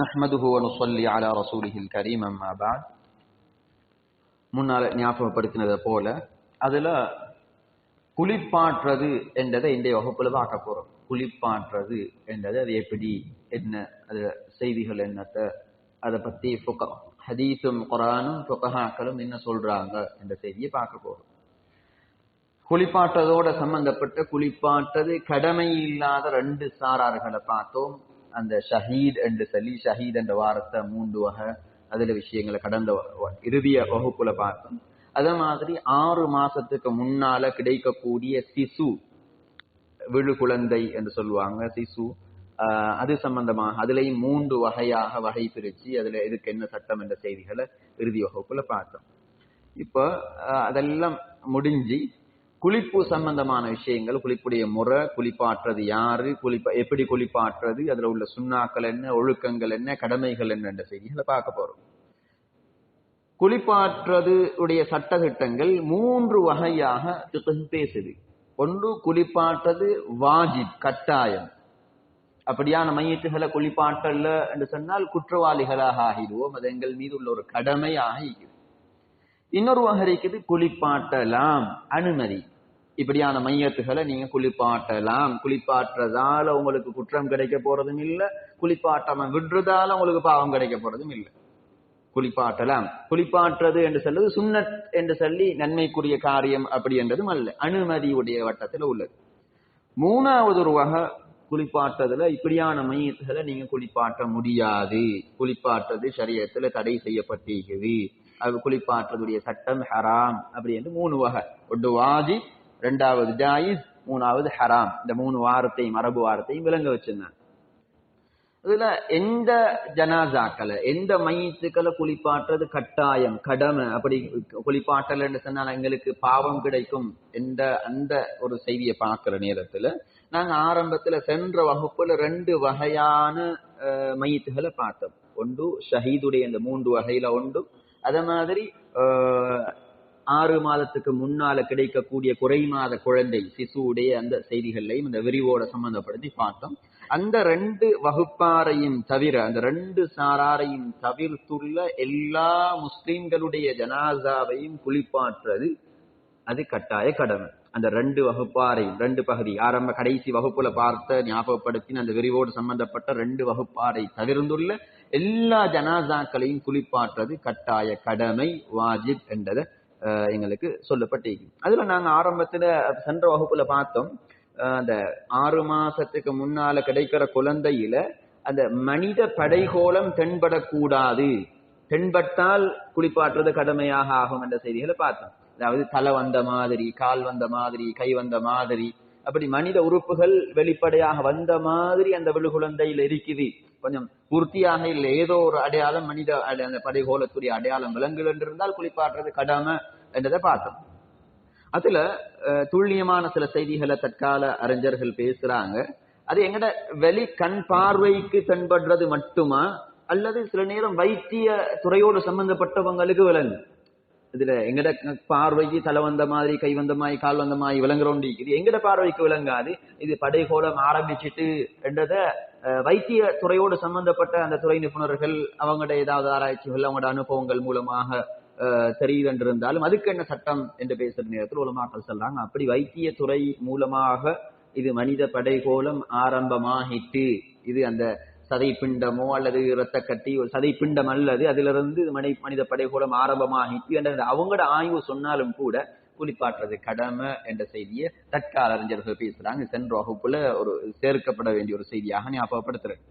நஹ்மதுஹு வனுசல்லி அலா ரசூலிஹில் கரீம் அம்மா முன்னால் ஞாபகப்படுத்தினதை போல அதில் குளிப்பாற்றது என்றதை இன்றைய வகுப்பில் பார்க்க போகிறோம். குளிப்பாற்றுறது என்றது அது எப்படி என்ன அதில் செய்திகள் என்னத்தை அதை பற்றி ஃபுக்க ஹதீஸும் குரானும் ஃபுக்கஹாக்களும் என்ன சொல்கிறாங்க என்ற செய்தியை பார்க்க போகிறோம். குளிப்பாட்டதோட சம்பந்தப்பட்ட குளிப்பாட்டது கடமை இல்லாத ரெண்டு சாரார்களை பார்த்தோம். அந்த ஷஹீத் என்று சொல்லி ஷஹீத் என்ற வாரத்தை மூன்று வகை அதுல விஷயங்களை கடந்த இறுதிய வகுப்புல பார்த்தோம். அதே மாதிரி ஆறு மாசத்துக்கு முன்னால கிடைக்கக்கூடிய சிசு விழு குழந்தை என்று சொல்லுவாங்க சிசு. அது சம்பந்தமாக அதுலயும் மூன்று வகையாக வகை பிரிச்சு அதுல இதுக்கு என்ன சட்டம் என்ற செய்திகளை இறுதி வகுப்புல பார்த்தோம். இப்போ அதெல்லாம் முடிஞ்சு குளிப்பு சம்பந்தமான விஷயங்கள் குளிப்புடைய முறை குளிப்பாற்றுறது யாரு குளிப்ப எப்படி குளிப்பாற்றுறது அதுல உள்ள சுண்ணாக்கள் என்ன ஒழுக்கங்கள் என்ன கடமைகள் என்ன என்ற செய்திகளை பார்க்க போறோம். குளிப்பாற்றுறது உடைய சட்டத்திட்டங்கள் மூன்று வகையாக பேசுது. ஒன்று குளிப்பாற்றது வாஜிப் கட்டாயம். அப்படியான மையத்துகளை குளிப்பாட்டல்ல என்று சொன்னால் குற்றவாளிகளாக ஆகிடுவோம். அது எங்கள் மீது உள்ள ஒரு கடமையாக இருக்குது. இன்னொரு வகை இருக்குது குளிப்பாட்டலாம் அனுமதி. இப்படியான மையத்துகளை நீங்க குளிப்பாட்டலாம். குளிப்பாட்டுறதால உங்களுக்கு குற்றம் கிடைக்க போறதும் இல்ல குளிப்பாட்டாம விடுறதால உங்களுக்கு பாவம் கிடைக்க போறதும் இல்லை. குளிப்பாட்டலாம். குளிப்பாட்டுறது என்று சொல்லுவது சுண்ணத் என்று சொல்லி நன்மைக்குரிய காரியம் அப்படி என்றதும் அல்ல. அனுமதியுடைய வட்டத்தில் உள்ளது. மூணாவது ஒரு வகை குளிப்பாட்டுறதுல இப்படியான மையத்துகளை நீங்க குளிப்பாட்ட முடியாது. குளிப்பாட்டுறது சரியத்துல தடை செய்யப்பட்டிருக்குது. அது சட்டம் ஹராம் அப்படி என்று மூணு வகை. ஒன்று வாஜி ரெண்டாவது ஜாயிஸ் மூணாவது ஹராம். இந்த மூணு வாரத்தையும் மரபு வாரத்தையும் விளங்க வச்சிருந்தாங்க. இதுல எந்த ஜனாசாக்களை எந்த மையத்துக்களை குளிப்பாட்டுறது கட்டாயம் கடமை? அப்படி குளிப்பாட்டல் என்று சொன்னால் எங்களுக்கு பாவம் கிடைக்கும் என்ற அந்த ஒரு செய்தியை பார்க்கிற நேரத்துல நாங்க ஆரம்பத்துல சென்ற வகுப்புல ரெண்டு வகையான மையத்துகளை பார்த்தோம். ஒன்று ஷஹீதுடைய இந்த மூன்று வகையில ஒன்றும் அதே மாதிரி ஆறு மாதத்துக்கு முன்னால கிடைக்கக்கூடிய குறை மாத குழந்தை சிசுவுடைய அந்த செய்திகள்லையும் இந்த விரிவோட சம்பந்தப்படுத்தி பார்த்தோம். அந்த ரெண்டு வகுப்பாரையும் தவிர அந்த ரெண்டு சாராரையும் தவிர்த்துள்ள எல்லா முஸ்லிம்களுடைய ஜனாசாவையும் குளிப்பாற்றுறது அது கட்டாய கடமை. அந்த ரெண்டு வகுப்பாரையும் ரெண்டு பகுதி ஆரம்ப கடைசி வகுப்புல பார்த்த ஞாபகப்படுத்தின அந்த விரிவோடு சம்பந்தப்பட்ட ரெண்டு வகுப்பாரை தவிர்ந்துள்ள எல்லா ஜனாசாக்களையும் குளிப்பாற்றது கட்டாய கடமை வாஜிப் என்றதை எங்களுக்கு சொல்லப்பட்டிருக்கு அதுல நாங்க ஆரம்பத்துல சென்ற வகுப்புல பார்த்தோம் அந்த ஆறு மாசத்துக்கு முன்னால கிடைக்கிற குழந்தையில அந்த மனித படைகோலம் தென்படக்கூடாது. தென்பட்டால் குளிப்பாற்றுறது கடமையாக ஆகும் என்ற செய்திகளை பார்த்தோம். அதாவது தலை வந்த மாதிரி கால் வந்த மாதிரி கை வந்த மாதிரி அப்படி மனித உறுப்புகள் வெளிப்படையாக வந்த மாதிரி அந்த விழுகுழந்தையில் இருக்குது. கொஞ்சம் பூர்த்தியாக இல்லை. ஏதோ ஒரு அடையாளம் மனித அந்த படைகோலத்துடைய அடையாளம் விலங்குகள் என்றிருந்தால் குளிப்பாடுறது கடமை என்றதை பார்த்தோம். அதுல துல்லியமான சில செய்திகளை தற்கால அறிஞர்கள் பேசுறாங்க. அது எங்கட வெளி கண் பார்வைக்கு தென்படுறது மட்டுமா? அல்லது சில நேரம் வைத்திய துறையோடு சம்பந்தப்பட்டவங்களுக்கு விலங்கு இதுல எங்கட பார்வைக்கு தலை வந்த மாதிரி கை வந்த மாதிரி கால் வந்த மாதிரி விளங்குறோண்டி. இது எங்கட பார்வைக்கு விளங்காது. இது படைகோலம் ஆரம்பிச்சுட்டு என்றத வைத்திய துறையோடு சம்பந்தப்பட்ட அந்த துறை நிபுணர்கள் அவங்களோட ஏதாவது ஆராய்ச்சிகள் அவங்களோட அனுபவங்கள் மூலமாக தெரியுது என்றிருந்தாலும் அதுக்கு என்ன சட்டம் என்று பேசுற நேரத்தில் உலமாக்கள் சொல்றாங்க அப்படி வைத்திய துறை மூலமாக இது மனித படைகோலம் ஆரம்பமாகிட்டு இது அந்த சதை பிண்டமோ அல்லது இரத்த கட்டி ஒரு சதை பிண்டம் அல்லது அதிலிருந்து மனி மனித படைகூடம் ஆரம்பமாகிட்டு என்ற அவங்களோட ஆய்வு சொன்னாலும் கூட குளிப்பாட்டுறது கடமை என்ற செய்தியை தற்கால அறிஞர்கள் பேசுறாங்க. சென்ற வகுப்புல ஒரு சேர்க்கப்பட வேண்டிய ஒரு செய்தியாக ஞாபகப்படுத்துறேன்.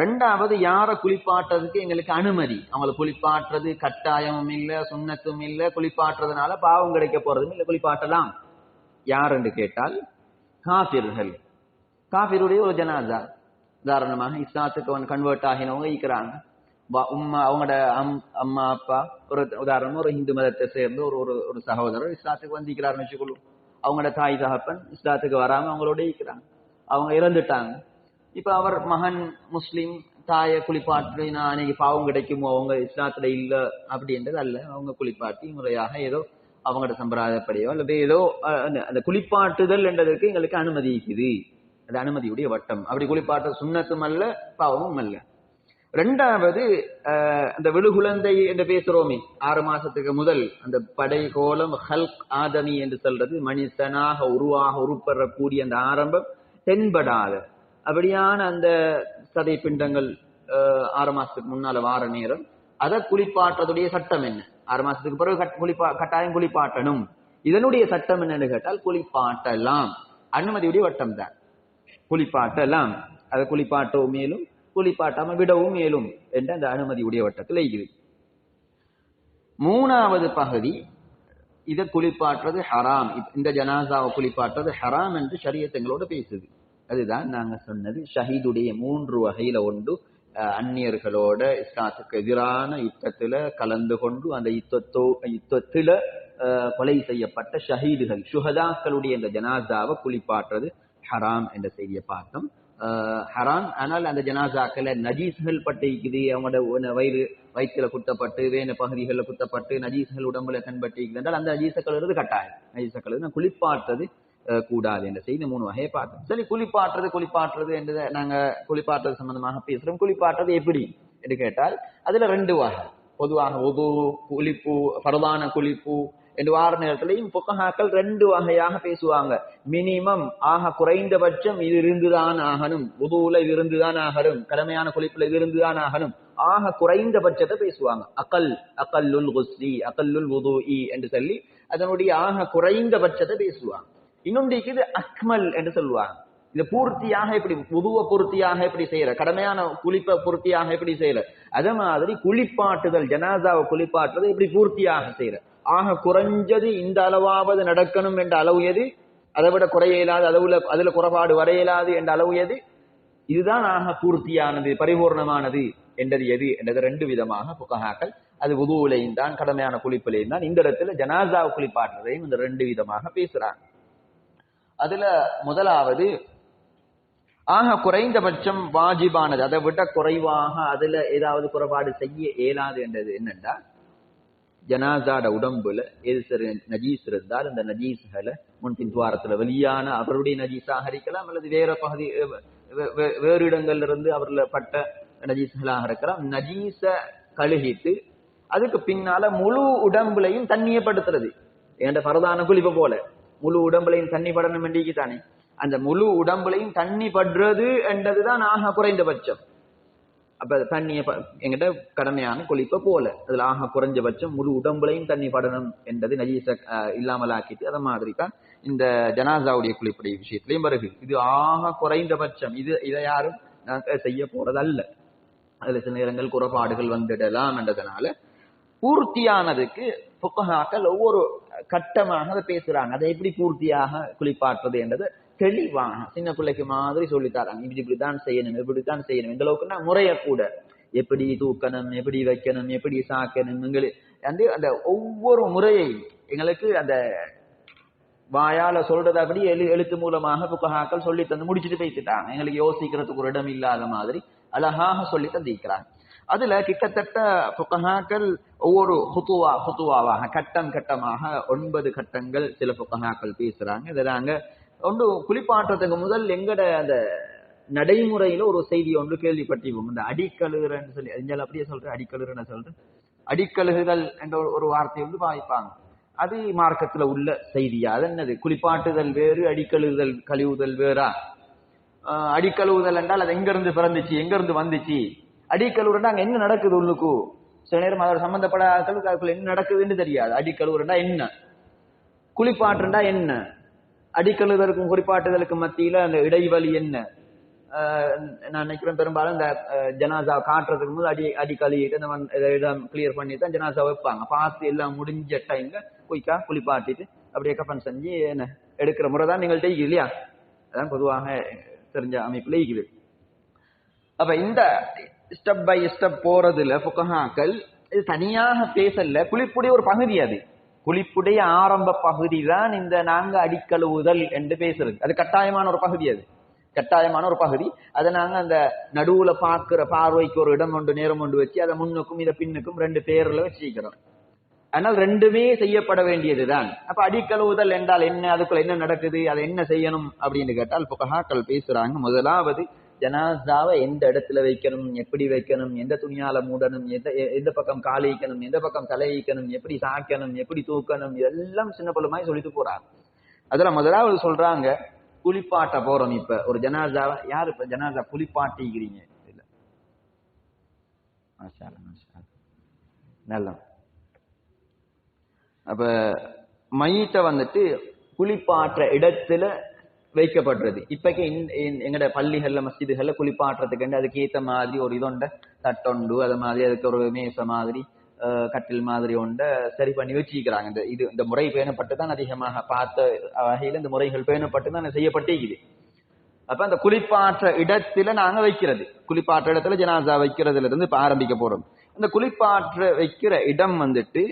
ரெண்டாவது யார குளிப்பாட்டுறதுக்கு எங்களுக்கு அனுமதி? அவங்களை குளிப்பாட்டுறது கட்டாயமும் இல்ல சுண்ணத்தும் இல்ல குளிப்பாட்டுறதுனால பாவம் கிடைக்க போறதும் இல்ல குளிப்பாட்டலாம். யார் என்று கேட்டால் காபிர்கள். காஃபிருடைய ஒரு ஜனாதா உதாரணமாக இஸ்லாத்துக்கு அவன் கன்வெர்ட் ஆகினவங்க இருக்கிறாங்க. உம்மா அவங்களோட அம் அம்மா அப்பா ஒரு உதாரணம் ஒரு இந்து மதத்தை சேர்ந்து ஒரு ஒரு ஒரு சகோதரர் இஸ்லாத்துக்கு வந்திருக்கிறாருன்னு வச்சுக்கொள்ளும். அவங்களோட தாய் தகப்பன் இஸ்லாத்துக்கு வராம அவங்களோட இருக்கிறாங்க. அவங்க இறந்துட்டாங்க. இப்ப அவர் மகன் முஸ்லீம் தாயை குளிப்பாட்டு நான் அன்னைக்கு பாவம் கிடைக்குமோ? அவங்க இஸ்லாத்துல இல்ல அப்படின்றது அல்ல. அவங்க குளிப்பாட்டி முறையாக ஏதோ அவங்களோட சம்பிரதாயப்படியோ அல்லது ஏதோ அந்த குளிப்பாட்டுதல் என்றதற்கு எங்களுக்கு அனுமதிக்குது அது அனுமதியுடைய வட்டம். அப்படி குளிப்பாட்ட சுண்ணத்தும் அல்ல பாவமும் அல்ல. ரெண்டாவது அந்த விழுகுழந்தை என்று பேசுறோமே ஆறு மாசத்துக்கு முதல் அந்த படை கோலம் ஹல்க் ஆதமி என்று சொல்றது மனிதனாக உருவாக உருப்பெறக்கூடிய அந்த ஆரம்பம் தென்படாத. அப்படியான அந்த சதை பிண்டங்கள் ஆறு மாசத்துக்கு முன்னால வார நேரம். அதை குளிப்பாட்டுறதுடைய சட்டம் என்ன? ஆறு மாசத்துக்கு பிறகு குளிப்பா கட்டாயம் குளிப்பாட்டணும். இதனுடைய சட்டம் என்னன்னு கேட்டால் குளிப்பாட்டலாம். அனுமதியுடைய வட்டம் தான் குளிப்பாட்டலாம். அதை குளிப்பாட்டவும் மேலும் குளிப்பாட்டாம விடவும் மேலும் என்ற அந்த அனுமதியுடைய வட்டத்தில் இருக்குது. மூணாவது பகுதி இதை குளிப்பாட்டுறது ஹராம். இந்த ஜனாசாவை குளிப்பாட்டுறது ஹராம் என்று ஷரியத் எங்களோட பேசுது. அதுதான் நாங்க சொன்னது ஷஹீதுடைய மூன்று வகையில ஒன்று அஹ், அந்நியர்களோட இஸ்லாத்துக்கு எதிரான யுத்தத்துல கலந்து கொண்டு அந்த யுத்தத்தோ யுத்தத்துல அஹ், கொலை செய்யப்பட்ட ஷஹீதுகள் சுகதாக்களுடைய இந்த ஜனாசாவை குளிப்பாட்டுறது ஹராம் என்ற செய்தியை பார்த்தோம். ஹராம் ஆனால் அந்த ஜனாசாக்களை நஜீஸ்கள் பட்டிக்குது அவங்களோட வயிறு வயிற்றுல குத்தப்பட்டு வேண பகுதிகளில் குத்தப்பட்டு நஜீஸ்கள் உடம்புல கண்பட்டு என்றால் அந்த நஜீசக்கள் இருந்து கட்டாயம். நஜீசக்கள் இருந்து குளிப்பாட்டுறது கூடாது என்ற செய்தி மூணு வகையை பார்த்தோம். சரி குளிப்பாட்டுறது குளிப்பாட்டுறது என்று நாங்க குளிப்பாட்டுறது சம்பந்தமாக பேசுறோம். குளிப்பாட்டுறது எப்படி என்று கேட்டால் அதுல ரெண்டு வகை. பொதுவாக ஒது குளிப்பு பரதான குளிப்பு என்று வார நேரத்திலையும் புக்கஹாக்கள் ரெண்டு வகையாக பேசுவாங்க. மினிமம் ஆக குறைந்தபட்சம் இது இருந்துதான் ஆகணும். உதுவுல இது இருந்துதான் ஆகணும். கடமையான குளிப்புல இது இருந்துதான் ஆகணும். ஆக குறைந்தபட்சத்தை பேசுவாங்க. அகல் அகல்லுல் குஸ்லி அகல்லுல் உதுஇ என்று சொல்லி அதனுடைய ஆக குறைந்தபட்சத்தை பேசுவாங்க. இன்னொன்றைக்கு இது அக்மல் என்று சொல்லுவாங்க. இது பூர்த்தியாக எப்படி உதுவ பூர்த்தியாக எப்படி செய்யற கடமையான குளிப்பை பூர்த்தியாக எப்படி செய்யற அதே மாதிரி குளிப்பாட்டுதல் ஜனாதாவை குளிப்பாட்டுறது எப்படி பூர்த்தியாக செய்யற. ஆக குறைஞ்சது இந்த அளவாவது நடக்கணும் என்ற அளவு எது? அதை விட குறைய இயலாது அதுல அதுல குறைபாடு வர இயலாது என்ற அளவு எது? இதுதான் ஆக பூர்த்தியானது பரிபூர்ணமானது என்றது எது? என்றது ரெண்டு விதமாக புகஹாக்கள். அது உதுவுலையும் தான் கடமையான குளிப்பிலையும் தான். இந்த இடத்துல ஜனாசா குளிப்பாட்டுறதையும் இந்த ரெண்டு விதமாக பேசுறாங்க. அதுல முதலாவது ஆக குறைந்தபட்சம் வாஜிபானது அதை விட குறைவாக அதுல ஏதாவது குறைபாடு செய்ய இயலாது என்றது என்னென்றா ஜனாசாட உடம்புல எது சிறு நஜீஸ் இருந்தால் அந்த நஜீஸ்களை முன்பின் துவாரத்துல வெளியான அவருடைய நஜீஸாக இருக்கலாம் அல்லது வேற பகுதி வேறு இடங்கள்ல இருந்து அவர்ல பட்ட நஜீஸ்களாக இருக்கலாம். நஜீஸ கழுகிட்டு அதுக்கு பின்னால முழு உடம்புலையும் தண்ணியை படுத்துறது. என்ற பரதான குளிப்ப போல. முழு உடம்புலையும் தண்ணி படணும் வேண்டிக்கு தானே அந்த முழு உடம்புலையும் தண்ணி படுறது என்றதுதான் ஆக குறைந்தபட்சம். அப்ப தண்ணியை ப- எங்கிட்ட கடமையான குளிப்பை போல. அதுல ஆக குறைஞ்சபட்சம் முழு உடம்புலையும் தண்ணி படணும் என்றது நஜீச இல்லாமல் ஆக்கிட்டு அதை மாதிரி தான் இந்த ஜனாசாவுடைய குளிப்புடைய விஷயத்திலையும் வருது. இது ஆக குறைந்தபட்சம். இது இதை யாரும் நாங்க செய்ய போறதல்ல. அதுல சில நேரங்கள் குறைபாடுகள் வந்துடலாம் என்றதுனால பூர்த்தியானதுக்கு புக்ககாக்கள் ஒவ்வொரு கட்டமாக அதை பேசுறாங்க. அதை எப்படி பூர்த்தியாக குளிப்பாட்டுறது என்றது தெளிவாக சின்ன பிள்ளைக்கு மாதிரி சொல்லித்தாராங்க தராங்க. இப்படி இப்படித்தான் செய்யணும் இப்படித்தான் செய்யணும். இந்த அளவுக்குன்னா முறைய கூட. எப்படி தூக்கணும் எப்படி வைக்கணும் எப்படி சாக்கணும் எங்களுக்கு வந்து அந்த ஒவ்வொரு முறையையும் எங்களுக்கு அந்த வாயால சொல்றது அப்படி எழு எழுத்து மூலமாக புக்கஹாக்கள் சொல்லி தந்து முடிச்சுட்டு பேசிட்டாங்க எங்களுக்கு யோசிக்கிறதுக்கு ஒரு இடம் இல்லாத மாதிரி அழகாக சொல்லி தந்திருக்கிறாங்க. அதுல கிட்டத்தட்ட புக்கஹாக்கள் ஒவ்வொரு ஹுத்துவா ஹுத்துவாவாக கட்டம் கட்டமாக ஒன்பது கட்டங்கள் சில புக்கஹாக்கள் பேசுறாங்க. இதை நாங்க ஒன்று குளிப்பாட்டுறதுக்கு முதல் எங்கட அந்த நடைமுறையில ஒரு செய்தி ஒன்று கேள்விப்பட்டிருப்போம் இந்த அடிக்கழுகுறன்னு சொல்லி அறிஞர் அப்படியே சொல்றேன் அடிக்கழுகுறன்னு சொல்றேன். அடிக்கழுகுதல் என்ற ஒரு- ஒரு வார்த்தை வந்து பாதிப்பாங்க அது மார்க்கத்துல உள்ள செய்தியா? அது என்னது? குளிப்பாட்டுதல் வேறு அடிக்கழுகுதல் கழுவுதல் வேறா? அடிக்கழுவுதல் என்றால் அது எங்க இருந்து பிறந்துச்சு எங்க இருந்து வந்துச்சு? அடிக்கழுவுறா அங்க என்ன நடக்குது உள்ளுக்கு? சில நேரம் அதோட சம்பந்தப்படாத என்ன நடக்குதுன்னு தெரியாது. அடிக்கழுவுறா என்ன? குளிப்பாட்டுண்டா என்ன? அடிக்கழுதலுக்கும் குறிப்பாட்டுதலுக்கும் மத்தியில அந்த இடைவெளி என்ன? நான் நினைக்கிறேன் பெரும்பாலும் இந்த ஜனாசா காட்டுறதுக்கு போது அடி அடி கழுவிட்டு இந்த இடம் கிளியர் பண்ணி தான் ஜனாசா வைப்பாங்க. பார்த்து எல்லாம் முடிஞ்ச டைம்ல குயிக்கா குளிப்பாட்டிட்டு அப்படியே கப்பன் செஞ்சு என்ன எடுக்கிற முறை தான் நீங்கள் இல்லையா அதான் பொதுவாக தெரிஞ்ச அமைப்புல இருக்குது. அப்ப இந்த ஸ்டெப் பை ஸ்டெப் போறதுல புக்கஹாக்கள் இது தனியாக பேசல குளிப்புடைய ஒரு பகுதி அது. குளிப்புடைய ஆரம்ப பகுதி தான் இந்த நாங்க அடிக்கழுவுதல் என்று பேசுறது. அது கட்டாயமான ஒரு பகுதி அது. கட்டாயமான ஒரு பகுதி. அதை நாங்க அந்த நடுவுல பாக்குற பார்வைக்கு ஒரு இடம் ஒன்று நேரம் ஒன்று வச்சு அதை முன்னுக்கும் இதை பின்னுக்கும் ரெண்டு பேர்ல வச்சிருக்கிறோம் ஆனால் ரெண்டுமே செய்யப்பட வேண்டியதுதான். அப்ப அடிக்கழுவுதல் என்றால் என்ன? அதுக்குள்ள என்ன நடக்குது? அதை என்ன செய்யணும்? அப்படின்னு கேட்டால் புகஹாக்கள் பேசுறாங்க. முதலாவது ஜனாசாவை எந்த இடத்துல வைக்கணும் எப்படி வைக்கணும் எந்த துணியால மூடணும் எந்த எந்த பக்கம் காலிக்கணும் எந்த பக்கம் தலையிக்கணும் எப்படி சாக்கணும் எப்படி தூக்கணும் இதெல்லாம் சின்ன பிள்ளைமாய் சொல்லிட்டு போறாங்க. அதுல முதலாவது சொல்றாங்க குளிப்பாட்ட போறோம் இப்ப. ஒரு ஜனாசாவை யார் இப்ப ஜனாசா? குளிப்பாட்டிக்கிறீங்க. இல்ல. நல்லா. அப்ப மயிட்ட வந்துட்டு குளிப்பாட்டுற இடத்துல வைக்கப்படுறது இப்பக்கு எங்கட பள்ளிகள்ல மஸ்ஜிதுகள்ல குளிப்பாட்டுறதுக்கு அதுக்கு ஏத்த மாதிரி ஒரு இதொண்ட தட்டொண்டு அது மாதிரி அதுக்கு ஒரு மேச மாதிரி கட்டில் மாதிரி ஒண்ட சரி பண்ணி வச்சிருக்கிறாங்க இந்த இது இந்த முறை பேணப்பட்டு தான் அதிகமாக பார்த்த வகையில இந்த முறைகள் பேணப்பட்டு தான் செய்யப்பட்டிருக்குது அப்ப அந்த குளிப்பாற்ற இடத்துல நாங்க வைக்கிறது குளிப்பாற்ற இடத்துல ஜனாசா வைக்கிறதுல இருந்து இப்ப ஆரம்பிக்க போறோம் அந்த குளிப்பாற்ற வைக்கிற இடம் வந்துட்டு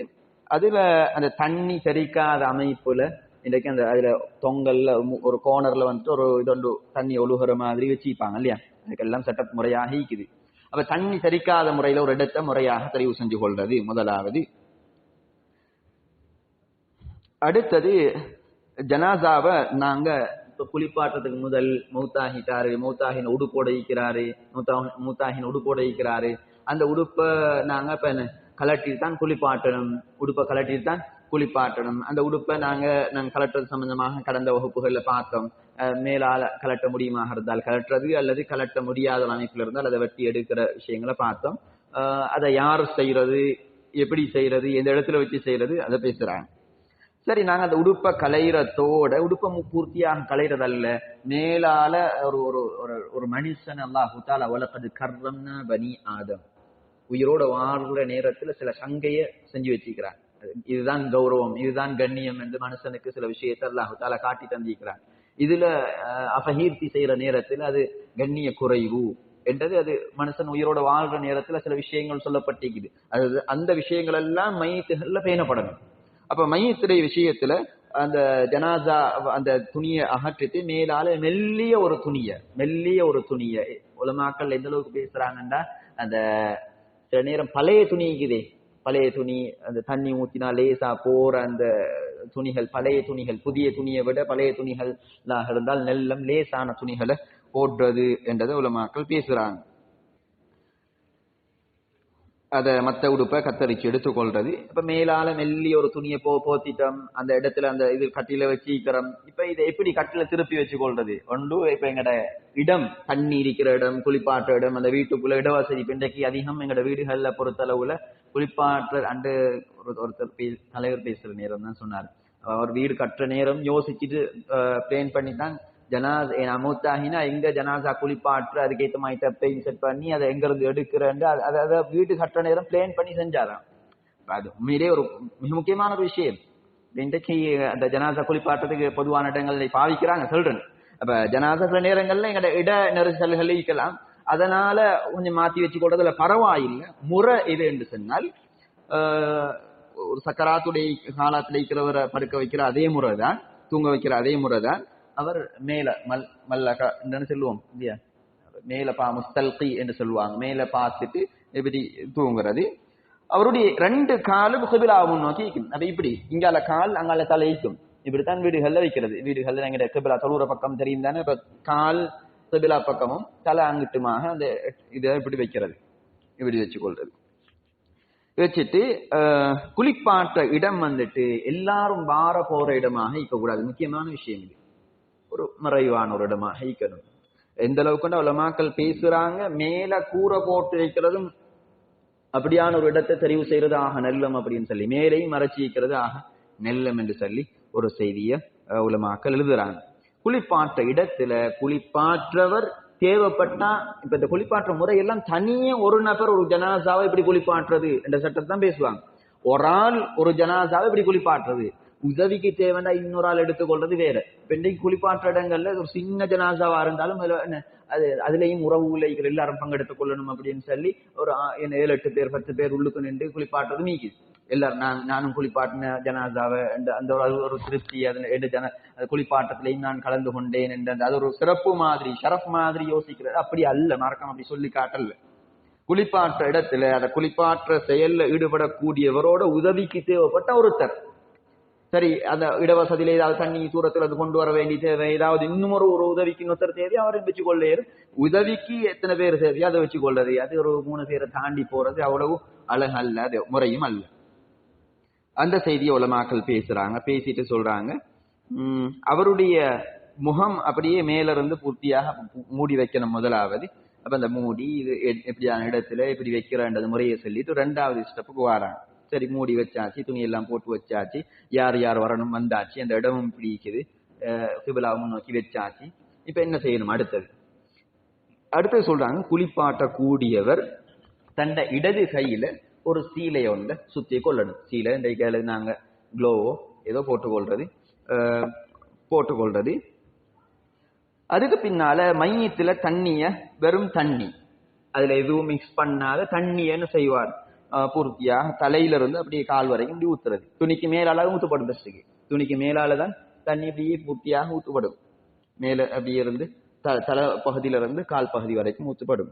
அதுல அந்த தண்ணி சரிக்காத அமைப்புல இன்றைக்கு அந்த அதுல தொங்கல்ல ஒரு கோனர்ல வந்துட்டு ஒரு இதொண்டு தண்ணி ஒழுகுற மாதிரி வச்சுப்பாங்க இல்லையா? அதுக்கெல்லாம் செட்டப் முறையாக இருக்குது. அப்ப தண்ணி சரிக்காத முறையில ஒரு இடத்தை முறையாக தெரிவு செஞ்சு கொள்றது முதலாவது. அடுத்தது ஜனாசாவை நாங்க இப்ப குளிப்பாட்டுறதுக்கு முதல் மௌத்தாகிட்டாரு மௌத்தாகின் உடுப்போட இருக்கிறாரு மூத்தா- மூத்தாகின் உடுப்போட வைக்கிறாரு அந்த உடுப்பை நாங்க இப்ப கலட்டிட்டு தான் குளிப்பாட்டணும். உடுப்பை கலட்டிட்டு தான் குளிப்பாட்டணும். அந்த உடுப்பை நாங்க நாங்க கலட்டுறது சம்பந்தமாக கடந்த வகுப்புகள்ல பார்த்தோம். அஹ் மேலால கலட்ட முடியுமாக இருந்தால் கலட்டுறது அல்லது கலட்ட முடியாத ஒரு அமைப்புல இருந்தால் அதை வெட்டி எடுக்கிற விஷயங்களை பார்த்தோம். அதை யார் செய்யறது எப்படி செய்யறது எந்த இடத்துல வச்சு செய்யறது அதை பேசுறாங்க. சரி நாங்க அந்த உடுப்பை கலையிறதோட உடுப்பை பூர்த்தியாக கலைறதல்ல மேலால ஒரு ஒரு ஒரு ஒரு மனுஷன் அல்லாஹு தாலா வளர்க்கது கர்ரம்னா பனி ஆதம். உயிரோட வாழ்ற நேரத்துல சில சங்கைய செஞ்சு வச்சிருக்கிறான் இதுதான் கௌரவம் இதுதான் கண்ணியம் என்று மனுஷனுக்கு சில விஷயத்தை அல்லாஹு தாலா காட்டி தந்திருக்கிறான். இதுல அபகீர்த்தி செய்யற நேரத்தில் அது கண்ணிய குறைவு என்றது அது மனுஷன் உயிரோட வாழ்ற நேரத்துல சில விஷயங்கள் சொல்லப்பட்டிருக்குது. அது அந்த விஷயங்கள் எல்லாம் மையத்துகள்ல பேணப்படணும். அப்ப மையத்துடைய விஷயத்துல அந்த ஜனாசா அந்த துணியை அகற்றிட்டு மேலால மெல்லிய ஒரு துணிய மெல்லிய ஒரு துணிய உலமாக்கள் எந்த அளவுக்கு பேசுறாங்கன்னா அந்த சில நேரம் பழைய துணி இருக்குதே பழைய துணி அந்த தண்ணி ஊத்தினா லேசா போற அந்த துணிகள் பழைய துணிகள் புதிய துணியை விட பழைய துணிகள் இருந்தால் நெல்லம் லேசான துணிகளை போடுறது என்றதை உலமாக்கள் பேசுறாங்க. அதை மற்ற உடுப்பை கத்தரிச்சு எடுத்துக்கொள்றது. இப்ப மேலால மெல்லி ஒரு துணியை போ போத்திட்டோம். அந்த இடத்துல அந்த இது கட்டில வச்சுக்கிறோம் இப்ப இதை எப்படி கட்டில திருப்பி வச்சுக்கொள்றது? ஒன்று இப்ப எங்கட இடம் தண்ணி இருக்கிற இடம் குளிப்பாற்ற இடம் அந்த வீட்டுக்குள்ள இடவசதி இன்றைக்கு அதிகம் எங்கட வீடுகள்ல பொறுத்தளவுல குளிப்பாற்ற அண்டு ஒரு ஒருத்தர் பே- தலைவர் பேசுற நேரம் தான் சொன்னார். அவர் வீடு கட்டுற நேரம் யோசிச்சுட்டு பிளான் பண்ணி தான் ஜனாஸ் அமௌத்தாகினா எங்க ஜனாசா குளிப்பாற்று அதுக்கேற்ற மாதிரி பெயிண்ட் செட் பண்ணி அதை எங்க இருந்து எடுக்கிறேன் அதை அதை வீடு கட்டுற நேரம் பிளான் பண்ணி செஞ்சாராம். அது உண்மையிலே ஒரு மிக முக்கியமான ஒரு விஷயம். இன்றைக்கு அந்த ஜனாசா குளிப்பாட்டுறதுக்கு பொதுவான இடங்களை பாவிக்கிறாங்க சொல்றேன். அப்ப ஜனாசா சில நேரங்கள்ல எங்களோட இட நெரிசல்கள் இருக்கலாம். அதனால கொஞ்சம் மாத்தி வச்சு கொள்றதுல பரவாயில்லை. முறை இது என்று சொன்னால் ஒரு சக்கராத்துடைய காலத்துல இருக்கிறவரை படுக்க வைக்கிற அதே முறை தான் தூங்க வைக்கிற அதே முறை தான் அவர் மேல மல் மல்லக என்னன்னு சொல்லுவோம் இல்லையா? மேல பா முஸ்தல்கி என்று சொல்லுவாங்க. மேல பார்த்துட்டு இப்படி தூங்குறது. அவருடைய ரெண்டு காலும் கிபிலா நோக்கி இருக்கும் அப்ப இப்படி. இங்கால கால் அங்கால தலை இப்படித்தான் வீடுகள்ல வைக்கிறது. வீடுகள்ல எங்க கபிலா தொழுற பக்கம் தெரியும் தானே. இப்ப கால் கபிலா பக்கமும் தலை அங்கிட்டுமாக அந்த இதை இப்படி வைக்கிறது. இப்படி வச்சுக்கொள்றது. வச்சுட்டு அஹ், குளிப்பாட்ட இடம் வந்துட்டு எல்லாரும் வார போற இடமாக இருக்கக்கூடாது. முக்கியமான விஷயம் இது. ஒரு மறைவான ஒரு இடமாக இருக்கணும் எந்த அளவுக்கு உலமாக்கள் பேசுறாங்க மேல கூரை போட்டு வைக்கிறதும் அப்படியான ஒரு இடத்தை தெரிவு செய்யறது ஆக நெல்லம் அப்படின்னு சொல்லி மேலையும் மறைச்சி வைக்கிறது ஆக நெல்லம் என்று சொல்லி ஒரு செய்திய உலமாக்கள் எழுதுறாங்க. குளிப்பாற்ற இடத்துல குளிப்பாற்றவர் தேவைப்பட்டா இப்ப இந்த குளிப்பாற்ற முறையெல்லாம் தனியே ஒரு நபர் ஒரு ஜனாசாவை இப்படி குளிப்பாற்றுறது என்ற சட்டத்தை தான் பேசுவாங்க. ஒரு ஆள் ஒரு ஜனாசாவை இப்படி குளிப்பாற்றுறது உதவிக்கு தேவைன்னா இன்னொரு ஆள் எடுத்துக்கொள்றது வேற. பெண்டைக்கு குளிப்பாற்ற இடங்கள்ல ஒரு சின்ன ஜனாசாவா இருந்தாலும் அதுல அது அதுலயும் உறவு உலைகள் எல்லாரும் பங்கெடுத்துக் கொள்ளணும் அப்படின்னு சொல்லி ஒரு ஏழு எட்டு பேர் பத்து பேர் உள்ளுக்கு நின்று குளிப்பாட்டுறது நீக்குது எல்லாரும் நான் நானும் குளிப்பாட்டின ஜனாசாவை அந்த அந்த ஒரு ஒரு திருப்தி அதுல எடு ஜன குளிப்பாட்டத்திலையும் நான் கலந்து கொண்டேன் என்ற அது ஒரு சிறப்பு மாதிரி ஷரப் மாதிரி யோசிக்கிறது. அப்படி அல்ல மறக்காம அப்படி சொல்லி காட்டல. குளிப்பாற்ற இடத்துல அந்த குளிப்பாற்ற செயல்ல ஈடுபடக்கூடியவரோட உதவிக்கு தேவைப்பட்ட ஒருத்தர். சரி அந்த இடவசதியில ஏதாவது தண்ணி தூரத்துல அது கொண்டு வர வேண்டிய தேவை ஏதாவது இன்னும் ஒரு ஒரு உதவிக்கு இன்னொருத்தர் தேவை அவரை வச்சு கொள்ளையர் உதவிக்கு எத்தனை பேர் தேவையோ அதை வச்சு கொள்ளது அது ஒரு மூணு பேரை தாண்டி போறது அவ்வளவு அழகு அல்ல அது முறையும் அல்ல. அந்த செய்தியை உலமாக்கள் பேசுறாங்க பேசிட்டு சொல்றாங்க. உம், அவருடைய முகம் அப்படியே மேல இருந்து பூர்த்தியாக மூடி வைக்கணும் முதலாவது. அப்ப அந்த மூடி இது எப்படியான இடத்துல இப்படி வைக்கிறன்றது முறையை சொல்லிட்டு ரெண்டாவது ஸ்டெப்புக்கு வராங்க. சரி மூடி வச்சாச்சு துணி எல்லாம் போட்டு வச்சாச்சு யார் யார் வரணும் வந்தாச்சு அந்த இடமும் பிடிக்குது. சிபிலாவும் நோக்கி வச்சாச்சு. இப்ப என்ன செய்யணும் அடுத்தது? அடுத்தது சொல்றாங்க குளிப்பாட்டக்கூடியவர் தண்ட இடது கையில ஒரு சீலையை வந்து சுத்தி கொள்ளணும். சீலை இந்த கையில நாங்க க்ளோவோ ஏதோ போட்டுக்கொள்றது அஹ், போட்டுக்கொள்றது அதுக்கு பின்னால மையத்துல தண்ணிய வெறும் தண்ணி. அதுல எதுவும் மிக்ஸ் பண்ணாத தண்ணியன்னு செய்வார்? பூர்த்தியா தலையில இருந்து அப்படியே கால் வரைக்கும் இப்படி ஊத்துறது. துணிக்கு மேலால ஊத்தப்படும் பெஸ்ட்டுக்கு துணிக்கு மேலால தான் தண்ணி அப்படியே பூர்த்தியாக ஊத்துப்படும். மேல அப்படியே இருந்து த- தலை பகுதியில இருந்து கால் பகுதி வரைக்கும் ஊத்துப்படும்.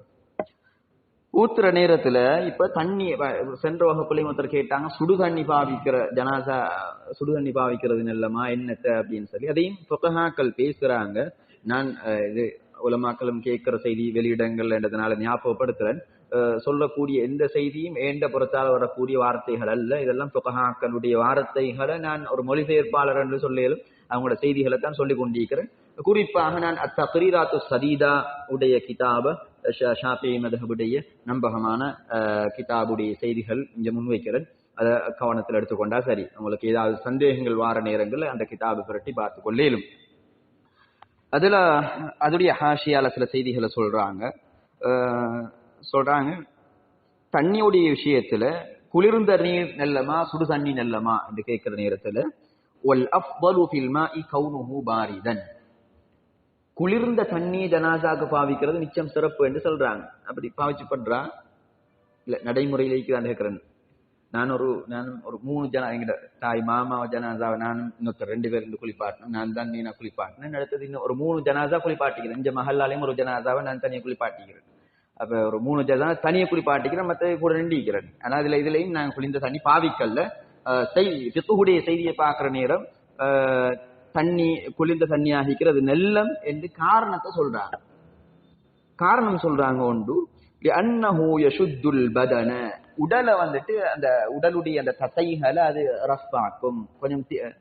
ஊத்துற நேரத்துல இப்ப தண்ணி சென்ற வகுப்புலையும் ஒருத்தர் கேட்டாங்க சுடு தண்ணி பாவிக்கிற ஜனாசா சுடு தண்ணி பாவிக்கிறது நல்லமா என்னத்த? அப்படின்னு சொல்லி. அதையும் புத்தகாக்கள் பேசுறாங்க. நான் இது உலமாக்களும் கேட்கிற செய்தி வெளியிடங்கள் என்றதுனால ஞாபகப்படுத்துறேன். சொல்லக்கூடிய எந்த செய்தியும் ஏண்ட புறத்தால் வரக்கூடிய வார்த்தைகள் அல்ல. இதெல்லாம் புத்தகாக்களுடைய வார்த்தைகளை நான் ஒரு மொழிபெயர்ப்பாளர் என்று சொல்லியாலும் அவங்களோட செய்திகளை தான் சொல்லி கொண்டிருக்கிறேன். குறிப்பாக நான் அத்தக்ரீராத்து சதீதா உடைய கிதாப ஷாபி ஷாஃபி மதஹபுடைய நம்பகமான கிதாபுடைய செய்திகள் இங்கே முன்வைக்கிறேன். அதை கவனத்தில் எடுத்துக்கொண்டா சரி. உங்களுக்கு ஏதாவது சந்தேகங்கள் வார நேரங்களில் அந்த கிதாபை புரட்டி பார்த்து கொள்ளேலும். அதுல அதுடைய ஹாஷியால சில செய்திகளை சொல்றாங்க. சொல்றாங்க. தண்ணியுடைய விஷயத்துல குளிர்ந்த நீர் நல்லமா சுடு தண்ணி நல்லமா என்று கேட்கிற நேரத்துல ஒல் அஃபலு ஃபில் மாஇ கௌனுஹு பாரிதன். குளிர்ந்த தண்ணியை ஜனாசாக்கு பாவிக்கிறது நிச்சயம் சிறப்பு என்று சொல்றாங்க. அப்படி பாவிச்சு பண்றா இல்ல நடைமுறையில் இருக்கிறான் கேட்கிறேன். நான் ஒரு நான் ஒரு மூணு ஜன எங்கிட்ட தாய் மாமா ஜனாசாவை நானும் இன்னொருத்தர் ரெண்டு பேர் இருந்து குளிப்பாட்டணும். நான் தான் நீ நான் குளிப்பாட்டினேன் அடுத்தது இன்னும் ஒரு மூணு ஜனாசா குளிப்பாட்டிக்கிறேன். இந்த மஹல்லாலையும் ஒரு ஜனாசாவை நான் தனியாக குளிப்பாட்டிக்கிறேன். அப்ப ஒரு மூணு ஜனா தனியா குளிப்பாட்டிக்கிறேன் மத்த கூட நின்றுக்கிறேன் ஆனா இதுல இதுலயும் நான் குளிர்ந்த தண்ணி பாவிக்கல்ல. செய்தி பித்துகுடைய செய்தியை பார்க்கிற நேரம் தண்ணி குளிர்ந்த தண்ணி ஆகிக்கிறது நெல்லம் என்று காரணத்தை சொல்றாங்க. காரணம் சொல்றாங்க உண்டு அன்னஹு யசுத்துல் பதன. உடலை வந்துட்டு அந்த உடலுடைய அந்த தசைகளை அது ரஃபாக்கும் கொஞ்சம் தி-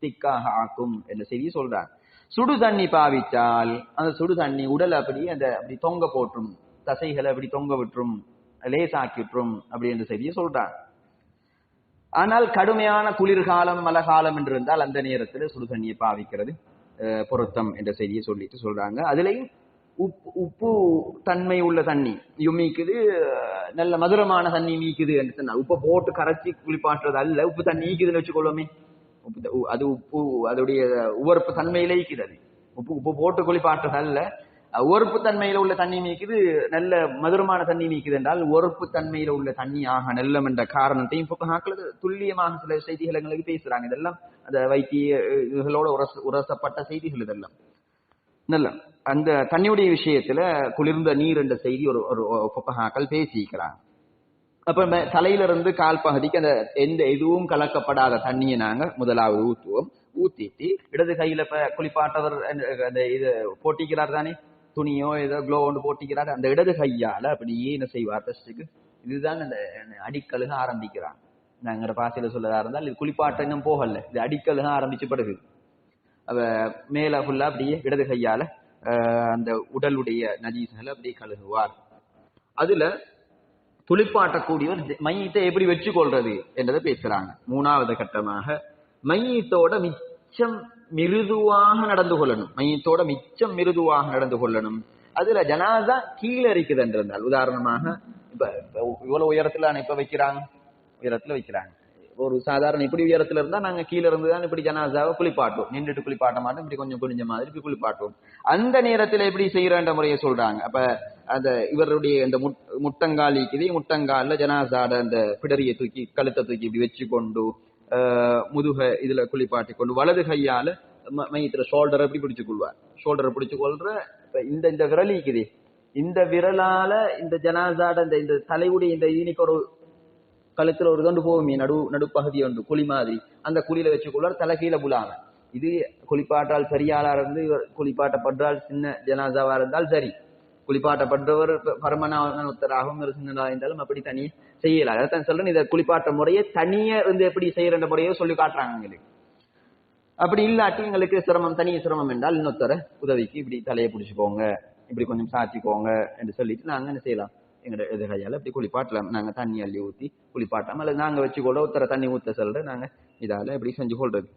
திக்காக ஆக்கும் என்ற செய்தி சொல்றாங்க. சுடு தண்ணி பாவிச்சால் அந்த சுடு தண்ணி உடல் அப்படி அந்த அப்படி தொங்க போட்டுரும் தசைகளை அப்படி தொங்க விட்டுரும் லேசாக்கிட்டுரும் அப்படி என்ற செய்தியை சொல்றாங்க. ஆனால் கடுமையான குளிர்காலம் மழை காலம் என்று இருந்தால் அந்த நேரத்தில் சுடு தண்ணியை பாவிக்கிறது அஹ், பொருத்தம் என்ற செய்தியை சொல்லிட்டு சொல்றாங்க. அதுலயும் உப்பு உப்பு தன்மை உள்ள தண்ணி யுமிக்குது மீக்குது நல்ல மதுரமான தண்ணி மீக்குது என்று சொன்னால் உப்பை போட்டு கரைச்சி குளிப்பாட்டுறது அல்ல உப்பு தண்ணி ஈக்குதுன்னு வச்சுக்கொள்ளுமே உப்பு அது உப்பு அதோடைய உவர்ப்பு தன்மையில அது. உப்பு உப்பு போட்டு குளிப்பாட்டுறது அல்ல ஒறுப்பு தன்மையில உள்ள தண்ணி மீக்குது நல்ல மதுரமான தண்ணி மீக்குது என்றால் உவர்ப்பு தன்மையில உள்ள தண்ணி ஆக நெல்லம் என்ற காரணத்தையும் புத்தகாக்கள் துல்லியமாக சில செய்திகள் எங்களுக்கு பேசுறாங்க. இதெல்லாம் அந்த வைத்திய இதுகளோட உரச உரசப்பட்ட செய்திகள் இதெல்லாம். நல்ல அந்த தண்ணியுடைய விஷயத்துல குளிர்ந்த நீர் என்ற செய்தி ஒரு ஒரு புத்தகாக்கள் பேசிக்கிறாங்க. அப்ப தலையில இருந்து கால் பகுதிக்கு அந்த எந்த எதுவும் கலக்கப்படாத தண்ணியை நாங்க முதலாவது ஊத்துவோம். ஊத்திட்டு இடது கையில இப்ப குளிப்பாட்டவர் அந்த இது போட்டிக்கிறார் தானே? துணியோ ஏதோ க்ளோ ஒன்று போட்டிக்கிறார் அந்த இடது கையால அப்படியே என்ன செய்வார் ஃபர்ஸ்ட்டுக்கு இதுதான் அந்த அடிக்கழுக ஆரம்பிக்கிறான் நாங்கிற பாசையில சொல்லதா இருந்தால் இது குளிப்பாட்ட இன்னும் போகல. இது அடிக்கழுக ஆரம்பிச்சு பிறகு. அவ மேல ஃபுல்லா அப்படியே இடது கையால அஹ், அந்த உடலுடைய நஜீசுகளை அப்படியே கழுகுவார். அதுல துளிப்பாட்டக்கூடியவர் மையத்தை எப்படி வச்சு கொள்றது என்றதை பேசுறாங்க. மூணாவது கட்டமாக மையத்தோட மிச்சம் மிருதுவாக நடந்து கொள்ளணும். மையத்தோட மிச்சம் மிருதுவாக நடந்து கொள்ளணும். அதுல ஜனாதா கீழே இருக்குது என்றிருந்தால் உதாரணமாக இப்ப இவ்வளவு உயரத்துல இப்ப வைக்கிறாங்க. உயரத்துல வைக்கிறாங்க. ஒரு சாதாரண இப்படி உயரத்துல இருந்தா நாங்க கீழே இருந்து தான் இப்படி ஜனாசாவை குளிப்பாட்டுவோம். நின்றுட்டு குளிப்பாட்ட மாட்டோம் இப்படி கொஞ்சம் குனிஞ்ச மாதிரி இப்படி குளிப்பாட்டுவோம். அந்த நேரத்துல எப்படி செய்யறன்ற முறையை சொல்றாங்க. அப்ப அந்த இவருடைய இந்த முட்- முட்டங்கால் இருக்குது முட்டங்கால்ல ஜனாசாட அந்த பிடரியை தூக்கி கழுத்தை தூக்கி இப்படி வச்சு கொண்டு முதுக இதுல குளிப்பாட்டி கொண்டு வலது கையால ம- மையத்துல ஷோல்டரை எப்படி பிடிச்சு கொள்வார். ஷோல்டரை பிடிச்சு கொள்ற இந்த இந்த விரல் இருக்குது இந்த விரலால இந்த ஜனாசாட இந்த இந்த தலையுடைய இந்த ஈனிக்கு ஒரு கழுத்துல ஒரு கொண்டு போகுமே நடு நடுப்பகுதி ஒன்று குழி மாதிரி. அந்த குழியில வச்சுக்கொள்வார் தலை கீழே புலாம இது குளிப்பாட்டால் சரியாளா இருந்து குளிப்பாட்டப்படுறால் சின்ன ஜனாசாவா இருந்தால் சரி. குளிப்பாட்டப்படுறவர் பரமனானத்தராகவும் ஒரு சின்னதா இருந்தாலும் அப்படி தனியே செய்யலாம் அதான் சொல்றேன் இதை குளிப்பாட்ட முறையை தனியே இருந்து எப்படி செய்யற முறையோ சொல்லி காட்டுறாங்க எங்களுக்கு அப்படி இல்லாட்டி எங்களுக்கு சிரமம் தனி சிரமம் என்றால் இன்னொருத்தர உதவிக்கு இப்படி தலையை பிடிச்சிக்கோங்க இப்படி கொஞ்சம் சாச்சிக்கோங்க என்று சொல்லிட்டு நாங்க என்ன செய்யலாம்? எங்களோட இது கையால இப்படி குளிப்பாட்டலாம். நாங்க தண்ணி அள்ளி ஊத்தி குளிப்பாட்டலாம் அல்லது நாங்க வச்சு கூட ஒருத்தர தண்ணி ஊத்த சொல்ற நாங்க இதால இப்படி செஞ்சு கொள்றது?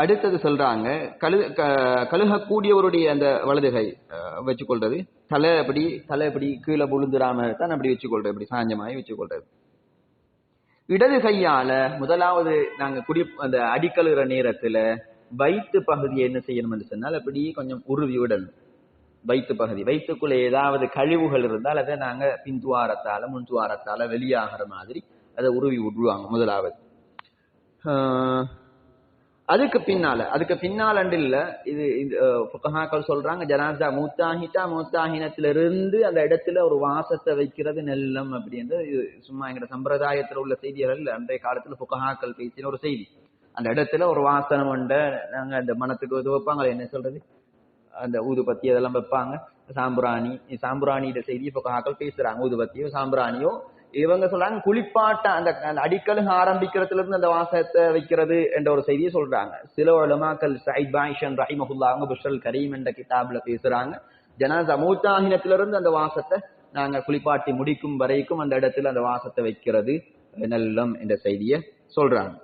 அடுத்தது சொல்றாங்க கழு க- கழுகக்கூடியவருடைய அந்த வலதுகை அஹ், வச்சுக்கொள்றது. தலை அப்படி தலை அப்படி கீழே விழுந்துடாம தான் அப்படி வச்சுக்கொள்றது இப்படி சாஞ்சமாய் வச்சுக்கொள்றது. இடது கையால முதலாவது நாங்க குடி அந்த அடிக்கழுகிற நேரத்துல வயிற்று பகுதியை என்ன செய்யணும் சொன்னால் அப்படி கொஞ்சம் உருவி விடணும். வயிற்று பகுதி. வயிற்றுக்குள்ள ஏதாவது கழிவுகள் இருந்தால் அதை நாங்க பின்துவாரத்தால முன்துவாரத்தால வெளியாகிற மாதிரி அதை உருவி விடுவாங்க முதலாவது. ஆஹ் அதுக்கு பின்னால அதுக்கு பின்னாலண்டு இல்ல இது இது, சொல்றாங்க ஜனாசா மூத்தாஹிட்டா மூத்தாஹினத்துல இருந்து அந்த இடத்துல ஒரு வாசத்தை வைக்கிறது நெல்லம் அப்படின்றது இது சும்மா எங்கட சம்பிரதாயத்துல உள்ள செய்திகள் இல்ல. அன்றைய காலத்துல புகஹாக்கள் பேசின ஒரு செய்தி. அந்த இடத்துல ஒரு வாசனம் உண்ட நாங்க அந்த மனத்துக்கு இது வைப்பாங்க என்ன சொல்றது? அந்த ஊதுபத்தி அதெல்லாம் வைப்பாங்க. சாம்பிராணி சாம்பிராணியோட செய்தி புகஹாக்கள் பேசுறாங்க. ஊதுபத்தியோ சாம்பிராணியோ இவங்க சொல்றாங்க குளிப்பாட்ட அந்த அடிக்கலுங்க ஆரம்பிக்கிறதுல இருந்து அந்த வாசத்தை வைக்கிறது என்ற ஒரு செய்தியை சொல்றாங்க. சில உலமாக்கள் சைத் பாய்ஷன் ரஹிமஹுல்லா அவங்க புஷல் கரீம் என்ற கிதாப்ல பேசுறாங்க. ஜனாசா மூத்தாகினத்திலிருந்து அந்த வாசத்தை நாங்க குளிப்பாட்டி முடிக்கும் வரைக்கும் அந்த இடத்துல அந்த வாசத்தை வைக்கிறது நல்லம் என்ற செய்தியை சொல்றாங்க.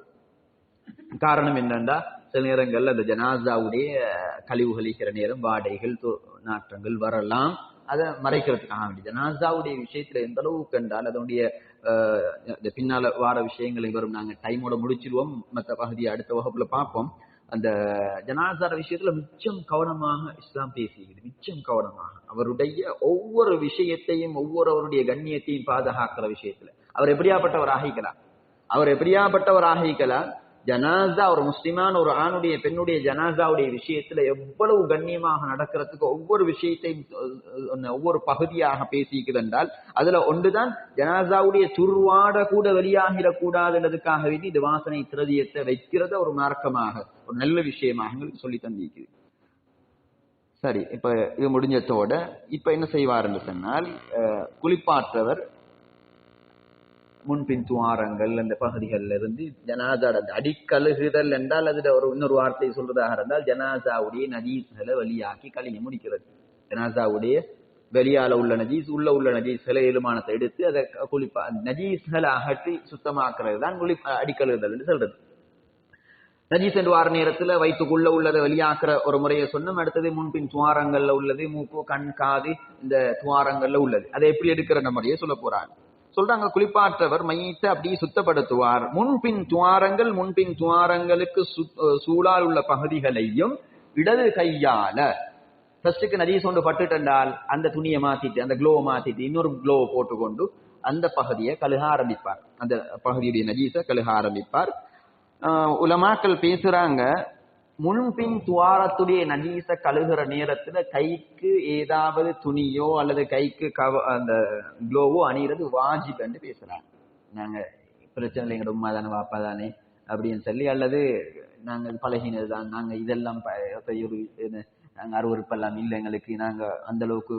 காரணம் என்னன்னா சில நேரங்கள்ல அந்த ஜனாசாவுடைய கழிவுகளிக்கிற நேரம் வாடைகள் நாற்றங்கள் வரலாம். அதை மறைக்கிறதுக்காக வேண்டி. ஜனாசாவுடைய விஷயத்துல எந்த அளவுக்கு என்றால் அதனுடைய இந்த பின்னால வார விஷயங்களை வரும் நாங்க டைமோட முடிச்சிருவோம் மற்ற பகுதியை அடுத்த வகுப்புல பார்ப்போம். அந்த ஜனாசார விஷயத்துல மிச்சம் கவனமாக இஸ்லாம் பேசுகிறது மிச்சம் கவனமாக அவருடைய ஒவ்வொரு விஷயத்தையும் ஒவ்வொருவருடைய கண்ணியத்தையும் பாதுகாக்கிற விஷயத்துல. அவர் எப்படியாப்பட்டவர் ஆகிக்கலாம் அவர் எப்படியாப்பட்டவர் ஆகிக்கலாம் ஜனாசா ஒரு முஸ்லிமான ஒரு ஆணுடைய பெண்ணுடைய ஜனாசாவுடைய விஷயத்துல எவ்வளவு கண்ணியமாக நடக்கிறதுக்கு ஒவ்வொரு விஷயத்தையும் ஒவ்வொரு பகுதியாக பேசிக்குது என்றால் அதுல ஒன்றுதான் ஜனாசாவுடைய துர்வாட கூட வெளியாகிடக்கூடாதுன்றதுக்காக வேண்டி இது வாசனை திரதியத்தை வைக்கிறத ஒரு மார்க்கமாக ஒரு நல்ல விஷயமாக எங்களுக்கு சொல்லி தந்திருக்குது சரி இப்ப இது முடிஞ்சதோட இப்ப என்ன செய்வாருன்னு சொன்னால் குளிப்பாற்றவர் முன்பின் துவாரங்கள் அந்த பகுதிகளில் இருந்து ஜனாசாட அடிக்கழுகுதல் என்றால் அதுல ஒரு இன்னொரு வார்த்தை சொல்றதாக இருந்தால் ஜனாசாவுடைய நஜீஸ்களை வெளியாக்கி கழுவி முடிக்கிறது. ஜனாசாவுடைய வெளியால உள்ள நஜீஸ் உள்ள உள்ள நஜீஸ்களை ஏழுமானத்தை எடுத்து அதை குளிப்பா நஜீஸ்களை அகற்றி சுத்தமாக்குறது தான் குளி அடிக்கழுகுதல் என்று சொல்றது. நஜீஸ் என்று வார நேரத்துல வயிற்றுக்குள்ள உள்ளதை வெளியாக்குற ஒரு முறையை சொன்னோம் அடுத்தது முன்பின் துவாரங்கள்ல உள்ளது மூக்கு கண் காது இந்த துவாரங்கள்ல உள்ளது. அதை எப்படி எடுக்கிற முறையை சொல்ல போறாங்க சொல்றாங்க குளிப்பாற்றவர் மையத்தை அப்படியே சுத்தப்படுத்துவார். முன்பின் துவாரங்கள் முன்பின் துவாரங்களுக்கு சு- சூழால் உள்ள பகுதிகளையும் இடது கையால. ஃபர்ஸ்டுக்கு நதியை கொண்டு பட்டுட்டென்றால் அந்த துணியை மாத்திட்டு அந்த க்ளோவை மாத்திட்டு இன்னொரு க்ளோவை போட்டுக்கொண்டு அந்த பகுதியை கழுக ஆரம்பிப்பார். அந்த பகுதியுடைய நஜீஸை கழுக ஆரம்பிப்பார். உலமாக்கள் பேசுறாங்க முன்பின் துவாரத்துடைய நஜீஸ கழுகுற நேரத்துல கைக்கு ஏதாவது துணியோ அல்லது கைக்கு கவ அந்த க்ளோவோ அணிகிறது வாஜிப்னு பேசுறாங்க. நாங்க பிரச்சனை இல்லைங்க உமா தானே வாப்பா தானே அப்படின்னு சொல்லி அல்லது நாங்கள் பழகினது தான் நாங்க இதெல்லாம் ப- இப்ப நாங்க அருவருப்பெல்லாம் இல்லை எங்களுக்கு நாங்க அந்த அளவுக்கு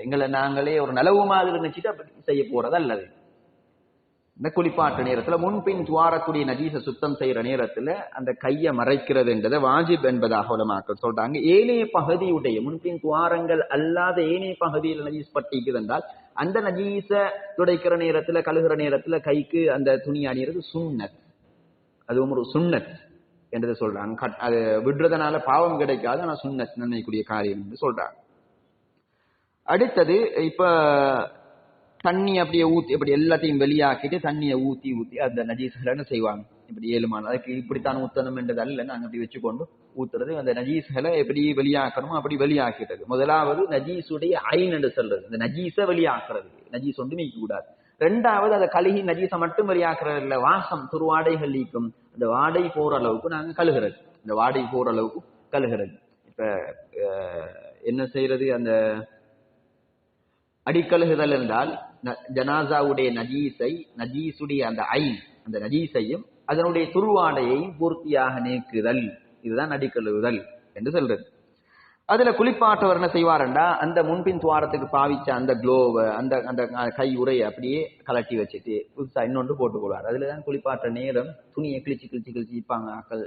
எங்களை நாங்களே ஒரு நலவு மாதிரி நினைச்சிட்டு அப்படி செய்ய போறது அல்லது? இந்த குளிப்பாட்டு நேரத்துல முன்பின் துவாரக்கூடிய நஜீச சுத்தம் செய்யற நேரத்துல அந்த கையை மறைக்கிறது என்றதை வாஜிப் என்பதாக உலமாக்கள் சொல்றாங்க. ஏனைய பகுதியுடைய முன்பின் துவாரங்கள் அல்லாத ஏனைய பகுதியில் நஜீஸ் பட்டிக்குது என்றால் அந்த நஜீச துடைக்கிற நேரத்துல கழுகுற நேரத்துல கைக்கு அந்த துணி அணிகிறது சுண்ணத் அதுவும் ஒரு சுண்ணத் என்றதை சொல்றாங்க. கட்- அது விடுறதுனால பாவம் கிடைக்காது ஆனா சுண்ணத் நினைக்கூடிய காரியம் என்று சொல்றாங்க. அடுத்தது இப்ப தண்ணி அப்படியே ஊத்தி இப்படி எல்லாத்தையும் வெளியாக்கிட்டு தண்ணியை ஊத்தி ஊத்தி அந்த நஜீசுகளை செய்வாங்க? இப்படி ஏழுமான அதுக்கு இப்படித்தான் ஊத்தணும் என்றது அல்ல. நாங்க அப்படி வச்சுக்கொண்டு ஊத்துறது அந்த நஜீஸ்களை எப்படி வெளியாக்கணுமோ அப்படி வெளியாக்கிட்டது. முதலாவது நஜீஸுடைய ஐன் என்று சொல்றது. இந்த நஜீஸை வெளியாக்குறது. நஜீஸ் ஒன்று நீக்க கூடாது. ரெண்டாவது அதை கழுகி நஜீசை மட்டும் வெளியாக்குறது இல்லை. வாசம் துருவாடைகள் நீக்கும். அந்த வாடை போற அளவுக்கு நாங்க கழுகிறது. இந்த வாடை போற அளவுக்கு கழுகிறது. இப்ப என்ன செய்யறது? அந்த அடிக்கழுகுதல் என்றால் ஜனாசாவுடைய நஜீஸை நஜீசுடைய அந்த ஐ அந்த நஜீஸையும் அதனுடைய துருவாடையையும் பூர்த்தியாக நீக்குதல். இதுதான் அடிக்கழுகுதல் என்று சொல்றது. அதுல குளிப்பாட்டவர் என்ன செய்வாருண்டா அந்த முன்பின் துவாரத்துக்கு பாவிச்ச அந்த க்ளோவை அந்த அந்த கை உரையை அப்படியே கலட்டி வச்சுட்டு புதுசா இன்னொன்று போட்டுக்கொள்வார். அதுல தான் குளிப்பாட்ட நேரம் துணியை கிழிச்சு கிழிச்சு கிழிச்சு இப்பாங்க ஆக்கள்.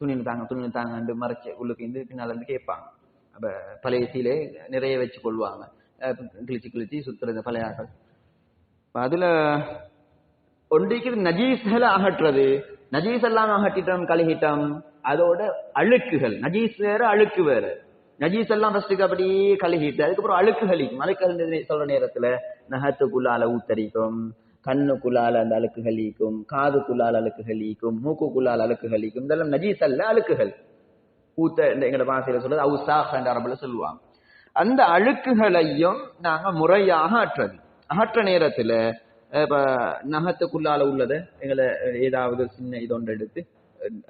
துணியில் தாங்க துணியில் தாங்கன்னு மறைச்சு உள்ளுக்கு இருந்து பின்னால இருந்து கேட்பாங்க. அப்ப பழைய சீலே நிறைய வச்சு கொள்வாங்க கிழிச்சு கிழிச்சு சுத்துறது பழையாக்கள் அதுல ஒன்றைக்கு நஜீஸ்களை அகற்றுறது நஜீஸ் எல்லாம் அகட்டிட்டோம் கழுகிட்டோம் அதோட அழுக்குகள் நஜீஸ் வேற அழுக்கு வேற நஜீஸ் எல்லாம் ஃபர்ஸ்ட்டுக்கு அப்படியே கழுகிட்டு அதுக்கப்புறம் அழுக்குகளிக்கும் அழுக்குகள் சொல்ற நேரத்துல நகத்துக்குள்ளால ஊத்தரிக்கும் கண்ணுக்குள்ளால அந்த அழுக்கு அழுக்குகளிக்கும் காதுக்குள்ளால அழுக்குகளிக்கும் மூக்குக்குள்ளால அழுக்குகளிக்கும் இதெல்லாம் நஜீஸ் அல்ல அழுக்குகள் ஊத்த இந்த பாசையில சொல்றது அவுசாஹ் என்ற அரபுல சொல்லுவாங்க அந்த அழுக்குகளையும் நாங்க முறையாக அற்றது அகற்ற நேரத்துல இப்போ இப்ப நகத்துக்குள்ளால உள்ளதை எங்களை ஏதாவது சின்ன இதொன்று எடுத்து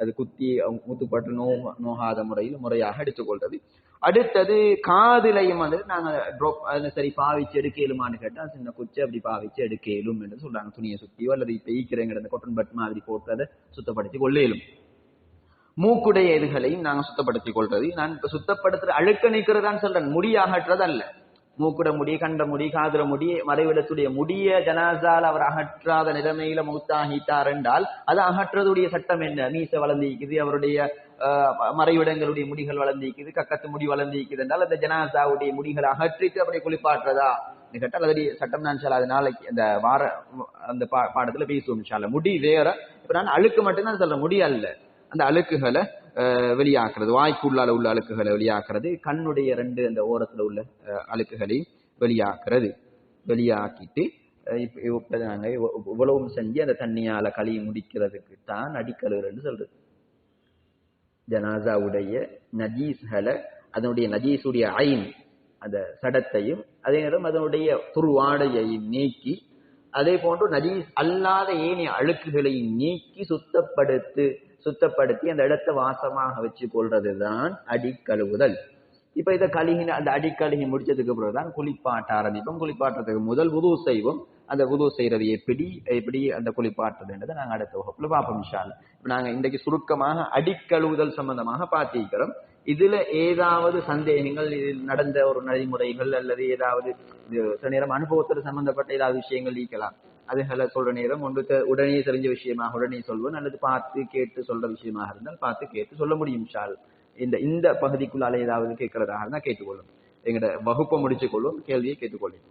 அது குத்தி முத்துப்பட்டு நோ நோகாத முறையில் முறையாக எடுத்துக்கொள்றது. அடுத்தது காதுலையும் வந்து நாங்க ட்ரோப் அதில் சரி பாவிச்சு எடுக்கலுமான்னு கேட்டால் சின்ன குச்சி அப்படி பாவிச்சு எடுக்கலும் என்று சொல்றாங்க. துணியை சுத்தியோ அல்லது இப்ப ஈக்கிறங்கிற அந்த கொட்டன் பட் மாதிரி போட்டு அதை சுத்தப்படுத்தி கொள்ளேலும். மூக்குடைய இதுகளையும் நாங்கள் சுத்தப்படுத்திக் கொள்றது. நான் இப்போ சுத்தப்படுத்துற அழுக்க நீக்கிறதான்னு சொல்றேன். முடி அகற்றது அல்ல மூக்குட முடி கண்ட முடி காதுல முடி மறைவிடத்துடைய முடிய ஜனாசால் அவர் அகற்றாத நிலைமையில மௌத்தாகிட்டார் என்றால் அது அகற்றதுடைய சட்டம் என்ன? மீச வளர்ந்திக்குது அவருடைய ஆஹ், மறைவிடங்களுடைய முடிகள் வளர்ந்திக்குது கக்கத்து முடி வளர்ந்திக்குது என்றால் அந்த ஜனாசாவுடைய முடிகளை அகற்றிட்டு அப்படியே குளிப்பாட்டுறதா? கேட்டால் அதனுடைய சட்டம் நான் சார் அது நாளைக்கு அந்த வார அந்த பா- பாடத்துல பேசுவோம் முடி வேற இப்ப நான் அழுக்கு மட்டும்தான் சொல்றேன். முடி அல்ல. அந்த அழுக்குகளை அஹ், வெளியாக்குறது. வாய்க்குள்ளால உள்ள அழுக்குகளை வெளியாக்குறது. கண்ணுடைய ரெண்டு அந்த ஓரத்துல உள்ள அழுக்குகளையும் வெளியாக்குறது. வெளியாக்கிட்டு இப்போ நாங்கள் இவ்வளவும் செஞ்சு அந்த தண்ணியால கழுவி முடிக்கிறதுக்கு தான் அடிக்கழுகுறன்னு சொல்றது. ஜனாசாவுடைய நஜீஸ்களை அதனுடைய நஜீஸுடைய ஐன் அந்த சடத்தையும் அதே நேரம் அதனுடைய துருவாடையையும் நீக்கி அதே போன்று நஜீஸ் அல்லாத ஏனைய அழுக்குகளையும் நீக்கி சுத்தப்படுத்து சுத்தப்படுத்தி அந்த இடத்தை வாசமாக வச்சு கொள்றதுதான் அடிக்கழுவுதல். இப்ப இதை கழுகி அந்த அடிக்கழுகி முடிச்சதுக்கு பிறகுதான் குளிப்பாட்ட ஆரம்பிப்போம். குளிப்பாட்டுறதுக்கு முதல் உதவு செய்வோம். அந்த உதவு செய்யறது எப்படி எப்படி அந்த குளிப்பாட்டுறதுன்றதை நாங்கள் அடுத்த வகுப்புல பார்ப்போம் இன்ஷா நாங்கள் இன்றைக்கு சுருக்கமாக அடிக்கழுவுதல் சம்பந்தமாக பார்த்திருக்கிறோம். இதுல ஏதாவது சந்தேகங்கள் இதில் நடந்த ஒரு நடைமுறைகள் அல்லது ஏதாவது இது சில நேரம் அனுபவத்தில் சம்பந்தப்பட்ட ஏதாவது விஷயங்கள் அது அதுகளை சொல்ற நேரம் ஒன்று உடனே தெரிஞ்ச விஷயமாக உடனே சொல்வேன் அல்லது பார்த்து கேட்டு சொல்ற விஷயமாக இருந்தால் பார்த்து கேட்டு சொல்ல முடியும் ஷால். இந்த இந்த பகுதிக்குள்ளால ஏதாவது கேட்கறதாக இருந்தால் கேட்டுக்கொள்ளும். எங்கட வகுப்பை முடிச்சு கொள்ளும் கேள்வியை கேட்டுக்கொள்ளும்